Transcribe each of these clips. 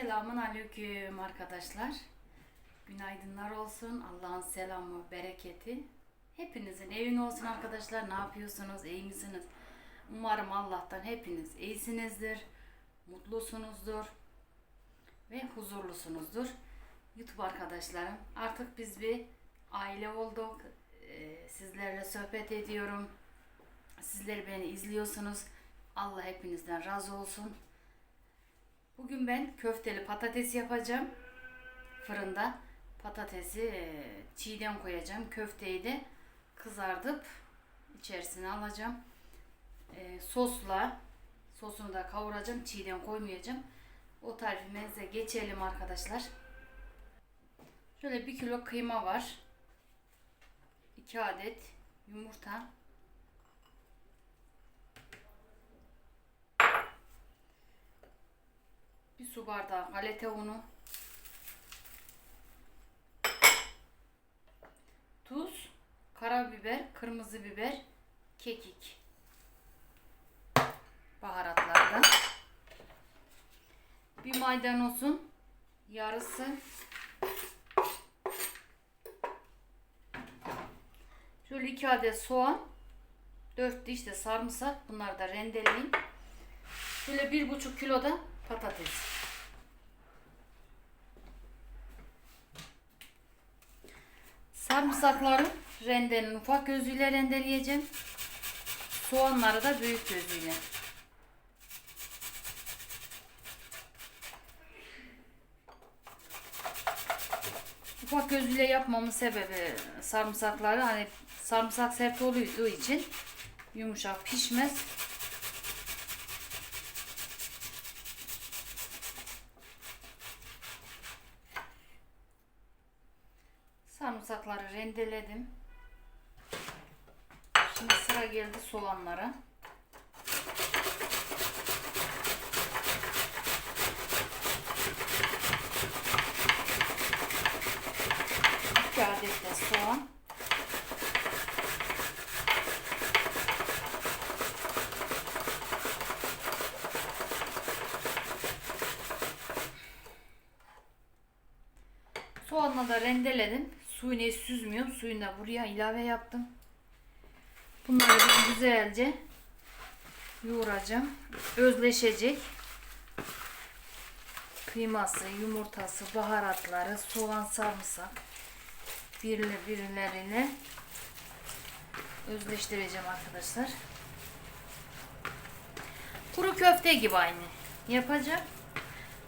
Selamun aleyküm arkadaşlar. Günaydınlar olsun. Allah'ın selamı, bereketi. Hepinizin evin olsun arkadaşlar. Ne yapıyorsunuz? İyi misiniz? Umarım Allah'tan hepiniz iyisinizdir. Mutlusunuzdur. Ve huzurlusunuzdur. YouTube arkadaşlarım. Artık biz bir aile olduk. Ee, sizlerle sohbet ediyorum. Sizler beni izliyorsunuz. Allah hepinizden razı olsun. Bugün ben köfteli patates yapacağım. Fırında patatesi e, çiğden koyacağım. Köfteyi de kızartıp içerisine alacağım. E, sosla sosunu da kavuracağım. Çiğden koymayacağım. O tarifimize geçelim arkadaşlar. Şöyle bir kilo kıyma var. 2 adet yumurta. Su bardağı galeta unu. Tuz, karabiber, kırmızı biber, kekik. Baharatlardan. Bir maydanozun yarısı. Şöyle iki adet soğan. Dört diş de sarımsak. Bunları da rendeleyeyim. Şöyle bir buçuk kilo da patates. Sarımsakları rendenin ufak gözüyle rendeleyeceğim. Soğanları da büyük gözüyle. Ufak gözüyle yapmamın sebebi sarımsakları hani sarımsak sert olduğu için yumuşak pişmez. Sarımsakları rendeledim. Şimdi sıra geldi soğanlara. İki adet de soğan. Soğanla da rendeledim. Suyunu hiç süzmüyorum. Suyunu da buraya ilave yaptım. Bunları bir güzelce yoğuracağım. Özleşecek. Kıyması, yumurtası, baharatları, soğan, sarımsak birle birileriyle özleştireceğim arkadaşlar. Kuru köfte gibi aynı yapacağım.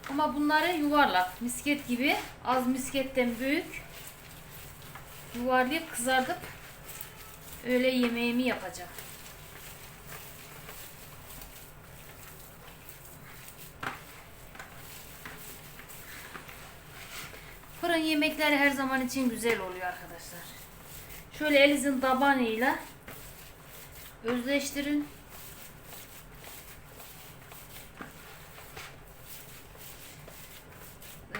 Ama bunları yuvarlak, misket gibi, az misketten büyük yuvarlayıp kızartıp öğle yemeğimi yapacağım. Fırın yemekleri her zaman için güzel oluyor arkadaşlar. Şöyle elinizin tabanıyla özleştirin.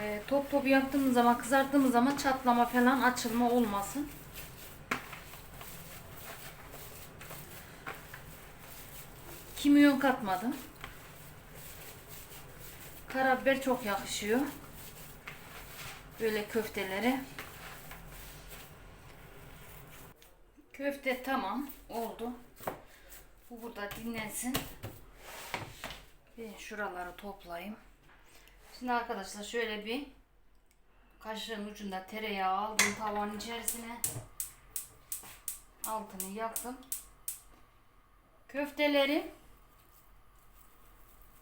Ee, top top yaptığımız zaman kızarttığımız zaman çatlama falan açılma olmasın. Kimyon katmadım. Karabiber çok yakışıyor. Böyle köftelere. Köfte tamam oldu. Bu burada dinlensin. Ben şuraları toplayayım. Şimdi arkadaşlar şöyle bir kaşığın ucunda tereyağı aldım tavanın içerisine. Altını yaktım. Köfteleri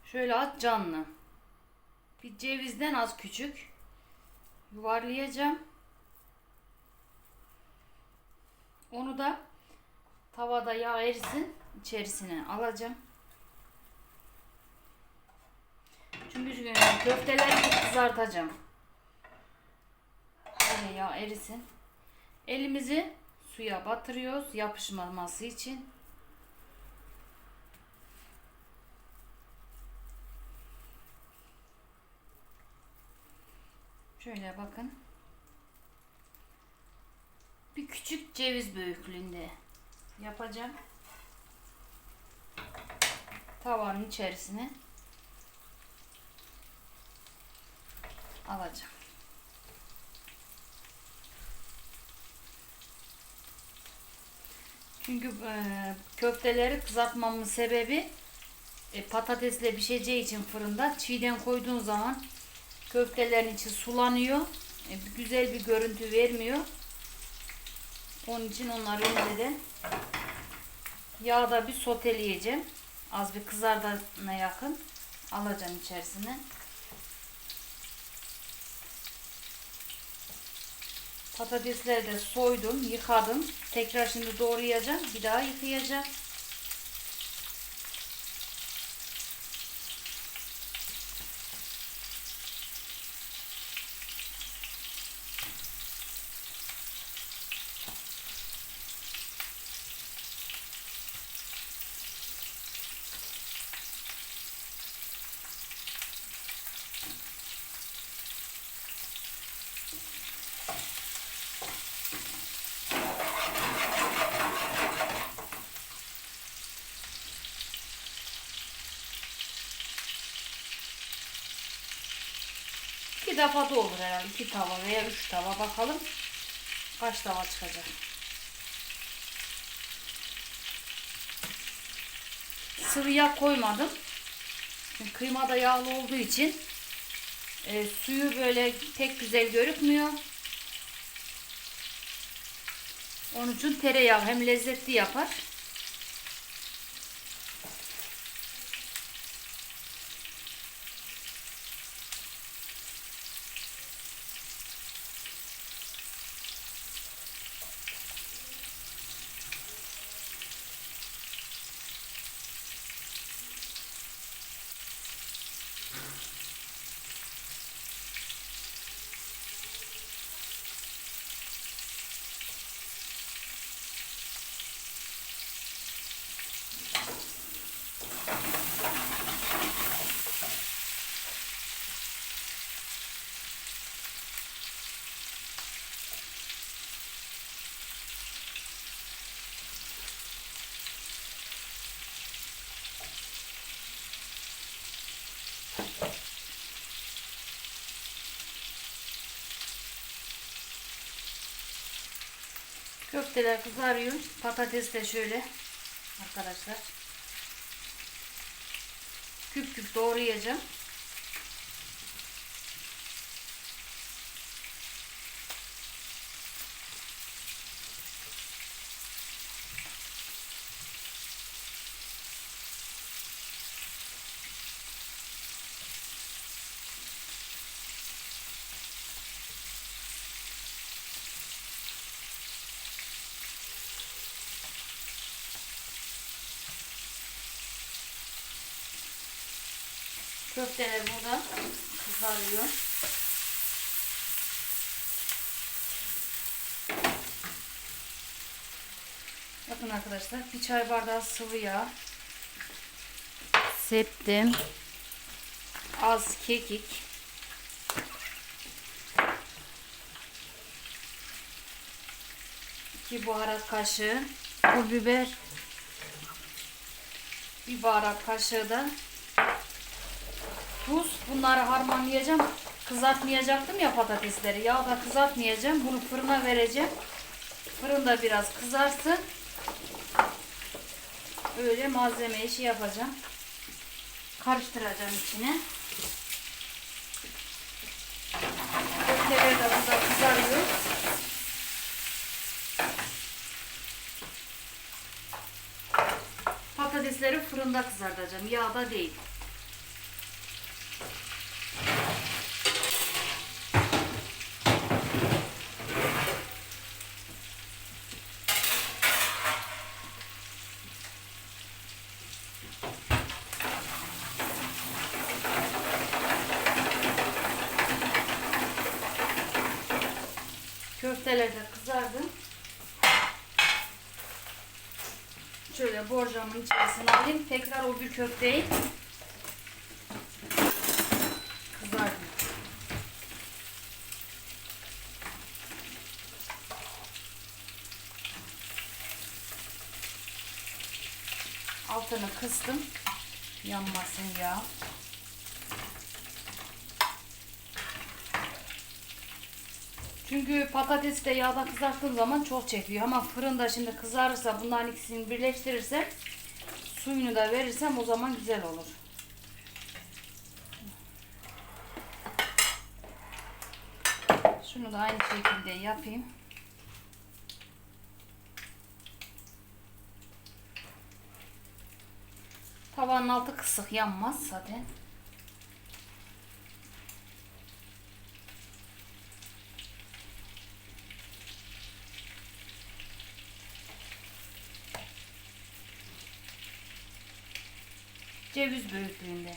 şöyle at canlı. Bir cevizden az küçük yuvarlayacağım. Onu da tavada yağ erisin içerisine alacağım. Çünkü köfteleri çok kızartacağım. Böyle yağ erisin. Elimizi suya batırıyoruz yapışmaması için. Şöyle bakın. Bir küçük ceviz büyüklüğünde yapacağım. Tavanın içerisine alacağım. Çünkü e, köfteleri kızartmamın sebebi e, patatesle pişeceği için fırında çiğden koyduğun zaman köftelerin içi sulanıyor. E, güzel bir görüntü vermiyor. Onun için onları önceden yağda bir soteleyeceğim. Az bir kızardana yakın alacağım içerisine. Patatesleri de soydum, yıkadım. Tekrar şimdi doğrayacağım. Bir daha yıkayacağım. İki defa da olur herhalde. iki tava veya üç tava. Bakalım kaç tava çıkacak. Sıvı yağ koymadım. Çünkü kıyma da yağlı olduğu için e, suyu böyle pek güzel görükmüyor. Onun için tereyağı hem lezzetli yapar. Köfteler kızarıyor. Patates de şöyle arkadaşlar. Küp küp doğrayacağım. Köfteler burada kızarıyor. Bakın arkadaşlar bir çay bardağı sıvı yağ. Septim. Az kekik. iki baharat kaşığı pul biber. Bir baharat kaşığı da tuz. Bunları harmanlayacağım. Kızartmayacaktım ya patatesleri. Yağda kızartmayacağım. Bunu fırına vereceğim. Fırında biraz kızarsın. Öyle malzeme işi yapacağım. Karıştıracağım içine. Köfteler de burada kızarıyor. Patatesleri fırında kızartacağım. Yağda değil. Köfteler de kızardı. Şöyle borcamın içerisine alayım. Tekrar o bir köfteyi kızardı. Altını kıstım. Yanmasın ya. Çünkü patatesi de yağda kızarttığım zaman çok çekiyor. Ama fırında şimdi kızarırsa bunların ikisini birleştirirsem suyunu da verirsem o zaman güzel olur. Şunu da aynı şekilde yapayım. Tavanın altı kısık yanmaz zaten. Ceviz büyüklüğünde.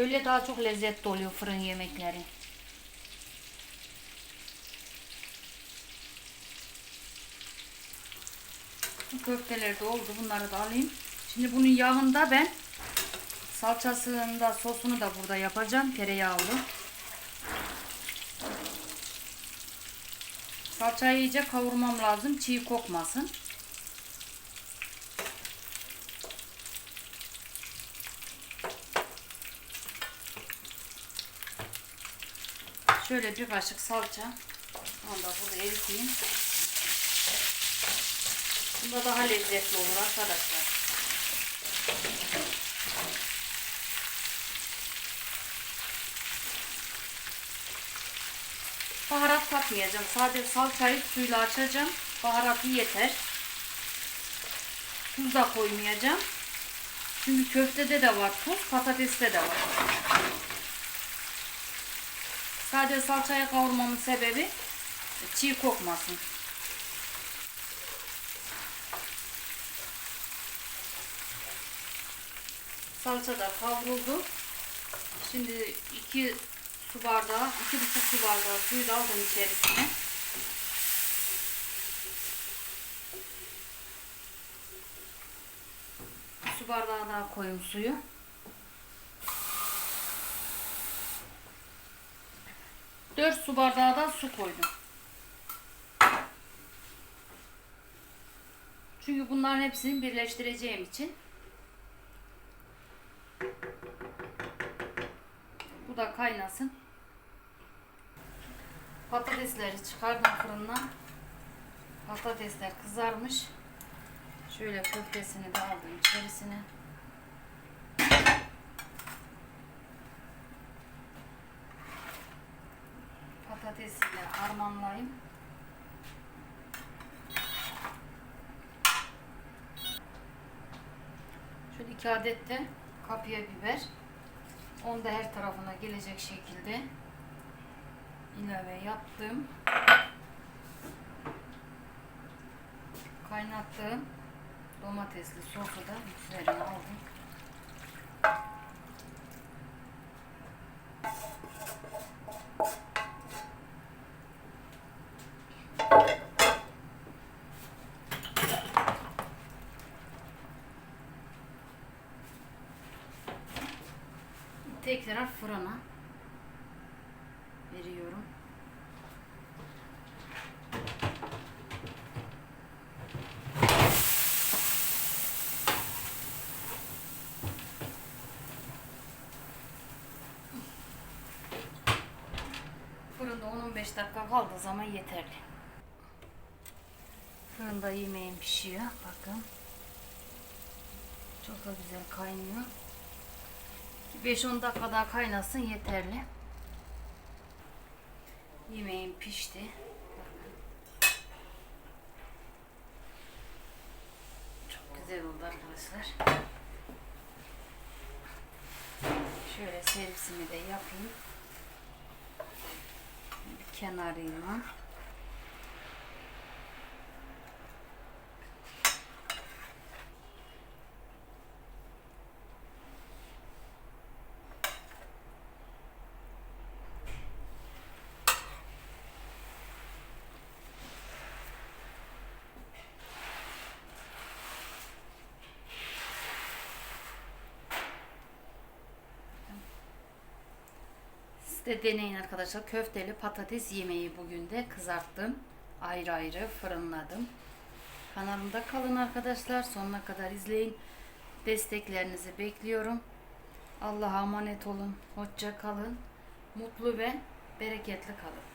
Böyle daha çok lezzetli oluyor fırın yemekleri. Bu köfteler de oldu. Bunları da alayım. Şimdi bunun yağında ben salçasını da sosunu da burada yapacağım. Tereyağlı. Salçayı iyice kavurmam lazım. Çiğ kokmasın. Şöyle bir kaşık salça. Onu da burada eriteyim. Bunda daha lezzetli olur arkadaşlar. Baharat katmayacağım. Sadece salçayı suyla açacağım. Baharatı yeter. Tuz da koymayacağım. Çünkü köftede de var tuz, patateste de var. Sadece salçaya kavurmamın sebebi çiğ kokmasın. Salça da kavruldu. Şimdi iki su bardağı, iki buçuk su bardağı suyu da aldım içerisine. Su bardağı daha koyayım suyu. Dört su bardağı da su koydum. Çünkü bunların hepsini birleştireceğim için. Bu da kaynasın. Patatesleri çıkardım fırından. Patatesler kızarmış. Şöyle köftesini de aldım içerisine. Patatesiyle harmanlayayım. Şöyle iki adet de kapya biber. Onu da her tarafına gelecek şekilde ilave yaptım. Kaynattığım domatesli sosu da üzerine aldım. Tekrar fırına veriyorum. Fırında 10-15 dakika kaldığı zaman yeterli. Fırında yemeğim pişiyor. Bakın. Çok da güzel kaynıyor. 5-10 dakika daha kaynasın yeterli. Yemeğim pişti. Çok güzel oldu arkadaşlar. Şöyle servisimi de yapayım. Bir kenarıyla. De deneyin arkadaşlar. Köfteli patates yemeği bugün de kızarttım. Ayrı ayrı fırınladım. Kanalımda kalın arkadaşlar. Sonuna kadar izleyin. Desteklerinizi bekliyorum. Allah'a emanet olun. Hoşça kalın. Mutlu ve bereketli kalın.